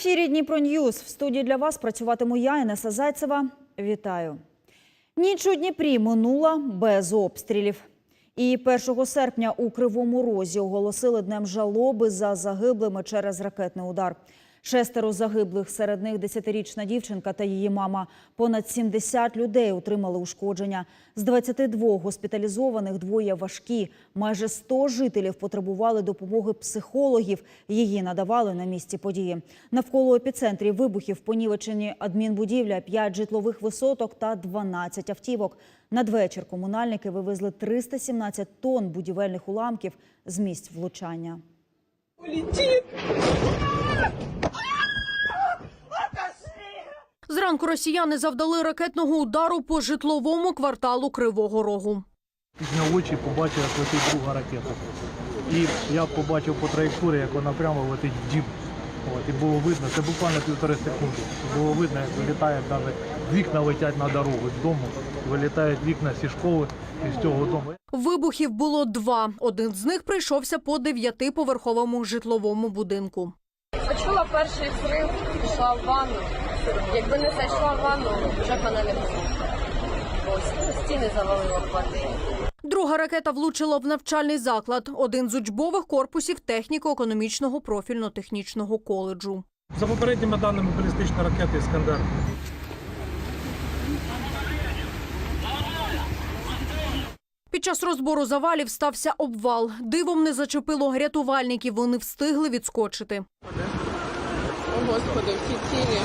Ефірі Дніпро Ньюз. В студії для вас працюватиму я, Інеса Зайцева. Вітаю. Ніч у Дніпрі минула без обстрілів. І 1 серпня у Кривому Розі оголосили днем жалоби за загиблими через ракетний удар. Шестеро загиблих, серед них 10-річна дівчинка та її мама. Понад 70 людей отримали ушкодження. З 22 госпіталізованих двоє важкі. Майже 100 жителів потребували допомоги психологів. Її надавали на місці події. Навколо епіцентрі вибухів понівечені адмінбудівля, 5 житлових висоток та 12 автівок. Надвечір комунальники вивезли 317 тонн будівельних уламків з місць влучання. Зранку росіяни завдали ракетного удару по житловому кварталу Кривого Рогу. Підняв очі, побачив, як летить друга ракета. І я побачив по траєкторії, як вона прямо летить в дім. От, і було видно, це буквально півтори секунди. Було видно, як вилітає навіть вікна летять на дорогу з дому. Вилітають вікна зі школи і з цього дому. Вибухів було два. Один з них прийшовся по дев'ятиповерховому житловому будинку. Почула перший взрив, пішла в ванну. Якби не зайшла в ванну, вже б мене не було. Ось стіни завалило в квартирі. Друга ракета влучила в навчальний заклад, один з учбових корпусів техніко-економічного профільно-технічного коледжу. За попередніми даними балістична ракета Іскандер. Під час розбору завалів стався обвал. Дивом не зачепило рятувальників. Вони встигли відскочити. О, Господи, всі цілі.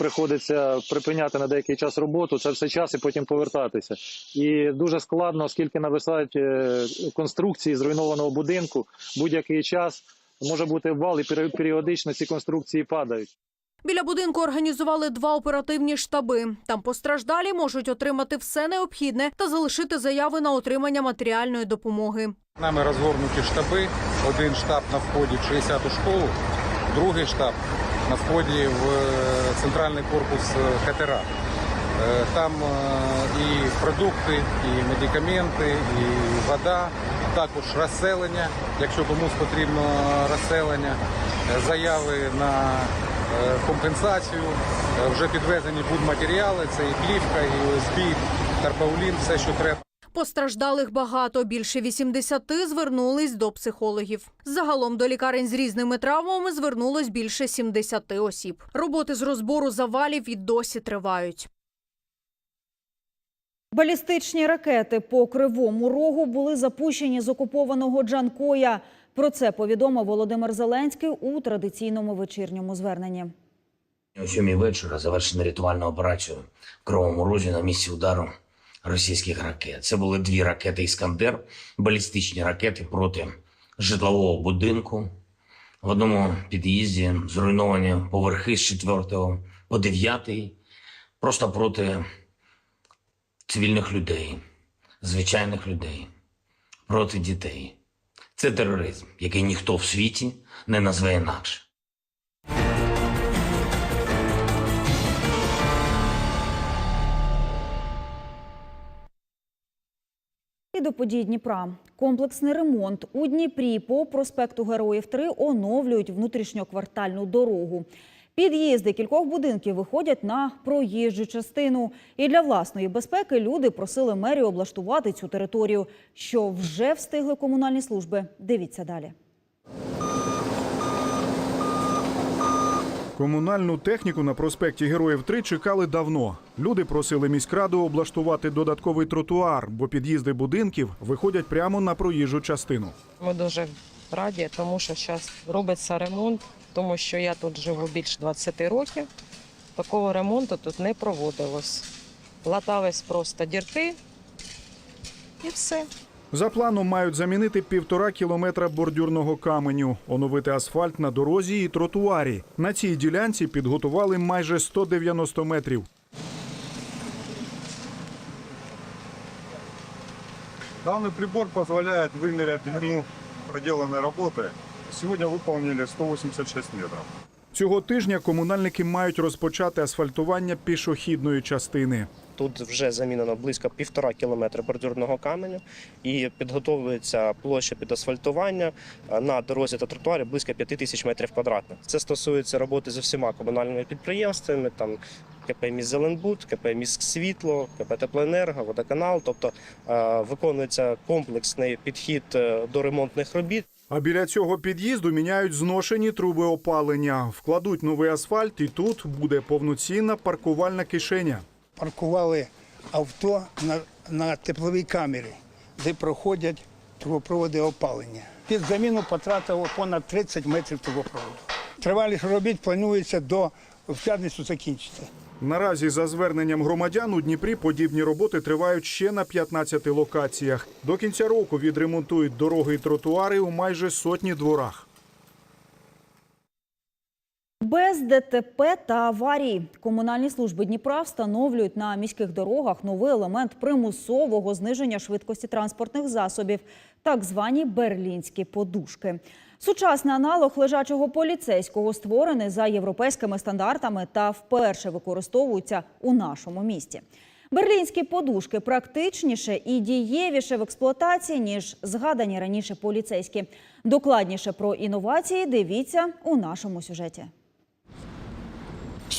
Приходиться припиняти на деякий час роботу. Це все час і потім повертатися. І дуже складно, оскільки нависають е, конструкції зруйнованого будинку. Будь-який час може бути обвал, і періодично ці конструкції падають. Біля будинку організували два оперативні штаби. Там постраждалі можуть отримати все необхідне та залишити заяви на отримання матеріальної допомоги. Нами розгорнуті штаби. Один штаб на вході в 60-ту школу, другий штаб на вході в е, центральний корпус е, ХТРА. Е, Там і продукти, і медикаменти, і вода, також розселення, якщо комусь потрібно розселення, заяви на компенсацію. Вже підвезені будматеріали, це і плівка, і ОСБ, тарпаулін, все, що треба. Постраждалих багато. Більше 80 звернулись до психологів. Загалом до лікарень з різними травмами звернулось більше 70 осіб. Роботи з розбору завалів і досі тривають. Балістичні ракети по Кривому Рогу були запущені з окупованого Джанкоя. Про це повідомив Володимир Зеленський у традиційному вечірньому зверненні. О сьомій вечора завершена рятувальна операція в Кривому Розі на місці удару російських ракет. Це були дві ракети Іскандер, балістичні ракети проти житлового будинку. В одному під'їзді зруйновані поверхи з 4 по 9, просто проти цивільних людей, звичайних людей, проти дітей. Це тероризм, який ніхто в світі не назве інакше. І до подій Дніпра. Комплексний ремонт у Дніпрі по проспекту Героїв 3 оновлюють внутрішньоквартальну дорогу. Під'їзди кількох будинків виходять на проїжджу частину. І для власної безпеки люди просили мерію облаштувати цю територію. Що вже встигли комунальні служби? Дивіться далі. Комунальну техніку на проспекті Героїв 3 чекали давно. Люди просили міськраду облаштувати додатковий тротуар, бо під'їзди будинків виходять прямо на проїжджу частину. Ми дуже раді, тому що зараз робиться ремонт, тому що я тут живу більше 20 років. Такого ремонту тут не проводилось. Латались просто дірки і все. За планом мають замінити півтора кілометра бордюрного каменю, оновити асфальт на дорозі і тротуарі. На цій ділянці підготували майже 190 метрів. Данный прибор позволяет вымерять длину проделанной работы. Сегодня выполнили 186 метров. Цього тижня комунальники мають розпочати асфальтування пішохідної частини. Тут вже замінено близько півтора кілометра бордюрного каменю і підготовується площа під асфальтування е, на дорозі та тротуарі близько 5 тисяч метрів квадратних. Це стосується роботи з усіма комунальними підприємствами, там КП «Міст Зеленбуд», КП «Міст Світло», КП «Теплоенерго», водоканал. Тобто е, виконується комплексний підхід е, до ремонтних робіт. А біля цього під'їзду міняють зношені труби опалення, вкладуть новий асфальт, і тут буде повноцінна паркувальна кишеня. Паркували авто на, на тепловій камері, де проходять трубопроводи опалення. Під заміну потратило понад 30 метрів трубопроводу. Тривалість робіт планується до в п'ятницю закінчити. Наразі, за зверненням громадян, у Дніпрі подібні роботи тривають ще на 15 локаціях. До кінця року відремонтують дороги і тротуари у майже сотні дворах. Без ДТП та аварій комунальні служби Дніпра встановлюють на міських дорогах новий елемент примусового зниження швидкості транспортних засобів, так звані берлінські подушки. Сучасний аналог лежачого поліцейського створений за європейськими стандартами та вперше використовується у нашому місті. Берлінські подушки практичніше і дієвіше в експлуатації, ніж згадані раніше поліцейські. Докладніше про інновації дивіться у нашому сюжеті.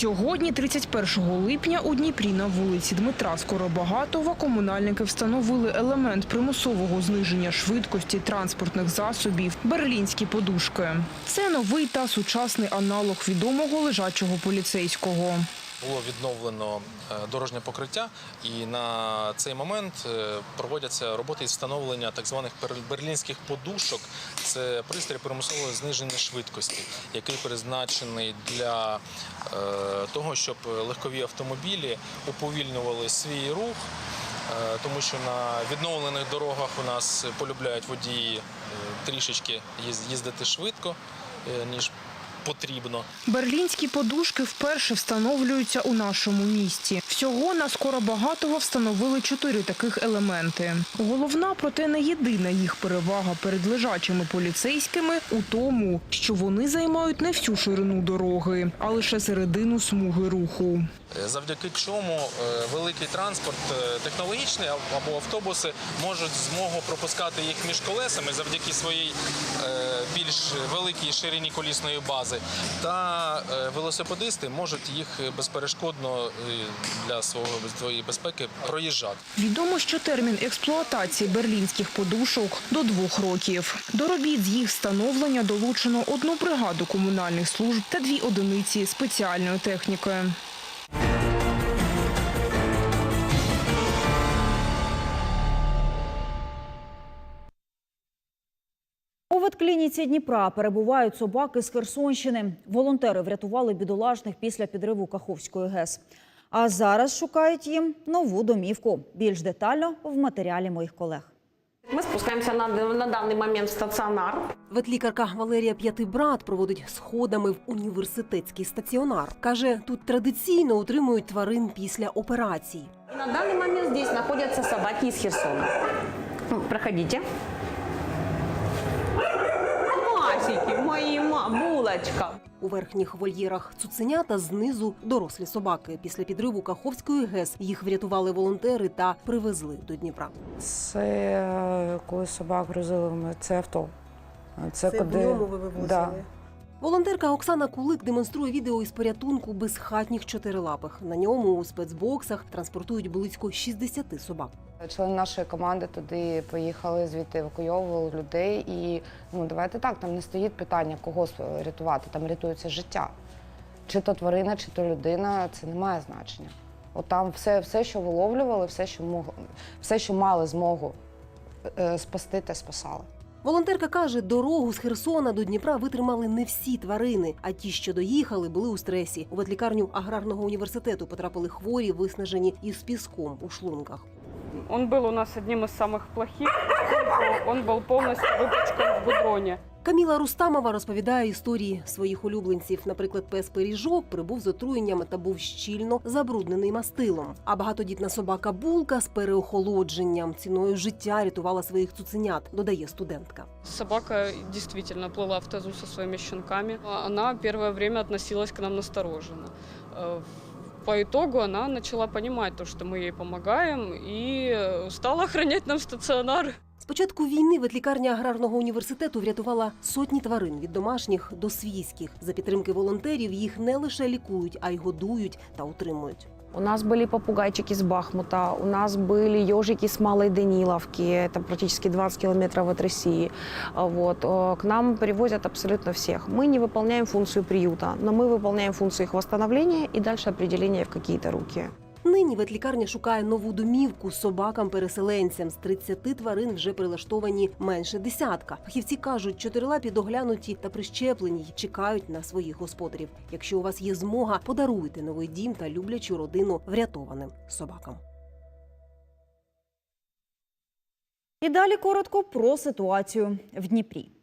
Сьогодні, 31 липня, у Дніпрі на вулиці Дмитра Скоробагатова комунальники встановили елемент примусового зниження швидкості транспортних засобів – берлінські подушки. Це новий та сучасний аналог відомого лежачого поліцейського. Було відновлено е, дорожнє покриття, і на цей момент е, проводяться роботи із встановлення так званих берлінських подушок. Це пристрій примусового зниження швидкості, який призначений для е, того, щоб легкові автомобілі уповільнювали свій рух. Тому що на відновлених дорогах у нас полюбляють водії трішечки їздити швидко, ніж потрібно. Берлінські подушки вперше встановлюються у нашому місті. Всього на Скоробагатого встановили чотири таких елементи. Головна, проте не єдина їх перевага перед лежачими поліцейськими у тому, що вони займають не всю ширину дороги, а лише середину смуги руху. Е, завдяки чому е, великий транспорт, е, технологічний або автобуси можуть змогу пропускати їх між колесами завдяки своїй більш великій ширині колісної бази, та е, велосипедисти можуть їх безперешкодно е, для своєї безпеки проїжджати. Відомо, що термін експлуатації берлінських подушок до двох років. До робіт з їх встановлення долучено одну бригаду комунальних служб та дві одиниці спеціальної техніки. ветклініці Дніпра перебувають собаки з Херсонщини. Волонтери врятували бідолашних після підриву Каховської ГЕС. А зараз шукають їм нову домівку. Більш детально в матеріалі моїх колег. Мы спускаемся на, на данный момент в стационар. Ветлікарка Валерія П'ятибрат проводить сходами в університетський стаціонар. Каже, тут традиційно утримують тварин після операцій. И на данный момент здесь находятся собаки из Херсона. Ну, Ма. У верхніх вольєрах цуценята знизу дорослі собаки. Після підриву Каховської ГЕС їх врятували волонтери та привезли до Дніпра. Це е, коли собак грузили, це авто. Це, Це куди в ньому ви вивозили? Да. Волонтерка Оксана Кулик демонструє відео із порятунку безхатніх чотирилапих. На ньому у спецбоксах транспортують близько 60 собак. Члени нашої команди туди поїхали, звідти евакуйовували людей. І ну давайте так, там не стоїть питання, кого рятувати. Там рятується життя. Чи то тварина, чи то людина, це не має значення. От там все, все, що виловлювали, все, що мог, все, що мали змогу е, спасти, те спасали. Волонтерка каже, дорогу з Херсона до Дніпра витримали не всі тварини, а ті, що доїхали, були у стресі. У ветлікарню аграрного університету потрапили хворі, виснажені із піском у шлунках. Он был у нас одним из самых плохих, поскольку он был полностью выпачкан в гудроне. Каміла Рустамова розповідає історії своїх улюбленців. Наприклад, пес пиріжок прибув з отруєнням та був щільно забруднений мастилом. А багатодітна собака булка з переохолодженням ціною життя рятувала своїх цуценят, додає студентка. Собака действительно плыла в тазу со своими щенками. Она первое время относилась к нам настороженно. Э, по итогу она начала понимать то, что мы ей помогаем, и э, стала охранять нам стационар. З початку війни ветлікарня аграрного університету врятувала сотні тварин від домашніх до свійських. За підтримки волонтерів їх не лише лікують, а й годують та утримують. У нас были попугайчики с Бахмута, у нас были ежики с Малой Даниловки, это практически 20 километров от России. А Вот. э, К нам привозят абсолютно всех. Мы не выполняем функцию приюта, но мы выполняем функцию их восстановления и дальше определения в какие-то руки. Нині ветлікарня шукає нову домівку собакам-переселенцям. З 30 тварин вже прилаштовані менше десятка. Фахівці кажуть, чотирилапі доглянуті та прищеплені й чекають на своїх господарів. Якщо у вас є змога, подаруйте новий дім та люблячу родину врятованим собакам. І далі коротко про ситуацію в Дніпрі.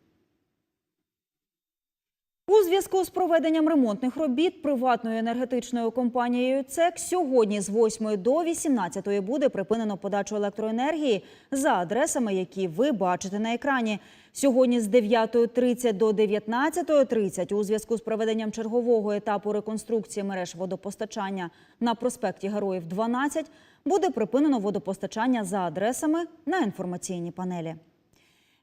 У зв'язку з проведенням ремонтних робіт приватною енергетичною компанією ЦЕК сьогодні з 8 до 18 буде припинено подачу електроенергії за адресами, які ви бачите на екрані. Сьогодні з 9.30 до 19.30 у зв'язку з проведенням чергового етапу реконструкції мереж водопостачання на проспекті Героїв 12 буде припинено водопостачання за адресами на інформаційній панелі.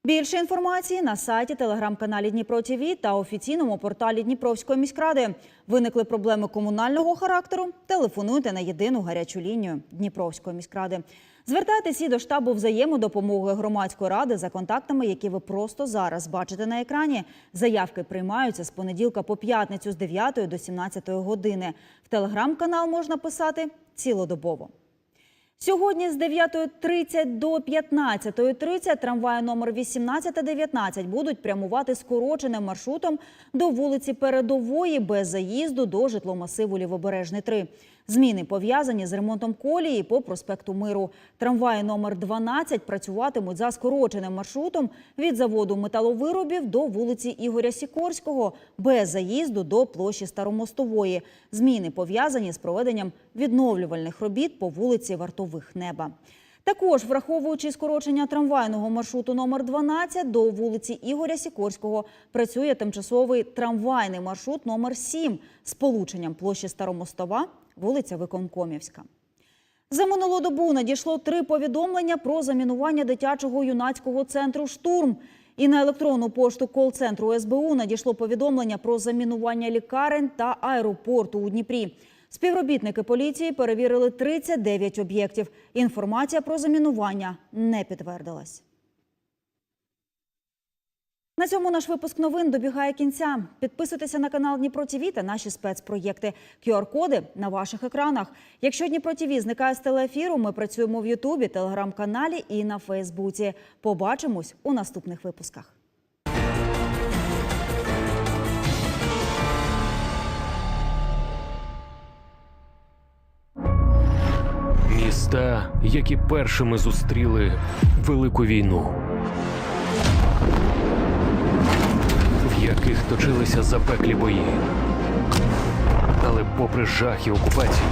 Більше інформації на сайті, телеграм-каналі Дніпро ТІВІ та офіційному порталі Дніпровської міськради. Виникли проблеми комунального характеру? Телефонуйте на єдину гарячу лінію Дніпровської міськради. Звертайтеся до штабу взаємодопомоги громадської ради за контактами, які ви просто зараз бачите на екрані. Заявки приймаються з понеділка по п'ятницю з 9 до 17 години. В телеграм-канал можна писати цілодобово. Сьогодні з 9.30 до 15.30 трамваї номер 18 та 19 будуть прямувати скороченим маршрутом до вулиці Передової без заїзду до житломасиву Лівобережний 3. Зміни пов'язані з ремонтом колії по проспекту Миру. Трамваї номер 12 працюватимуть за скороченим маршрутом від заводу металовиробів до вулиці Ігоря Сікорського без заїзду до площі Старомостової. Зміни пов'язані з проведенням відновлювальних робіт по вулиці Вартових Неба. Також, враховуючи скорочення трамвайного маршруту номер 12 до вулиці Ігоря Сікорського, працює тимчасовий трамвайний маршрут номер 7 з полученням площі Старомостова, вулиця Виконкомівська. За минулу добу надійшло три повідомлення про замінування дитячого юнацького центру «Штурм». І на електронну пошту кол-центру СБУ надійшло повідомлення про замінування лікарень та аеропорту у Дніпрі. Співробітники поліції перевірили 39 об'єктів. Інформація про замінування не підтвердилась. На цьому наш випуск новин добігає кінця. Підписуйтеся на канал Дніпро ТІВІ та наші спецпроєкти. QR-коди на ваших екранах. Якщо Дніпро ТІВІ зникає з телеефіру, ми працюємо в Ютубі, телеграм-каналі і на Фейсбуці. Побачимось у наступних випусках. Міста, які першими зустріли велику війну, яких точилися запеклі бої. Але попри жах і окупацію,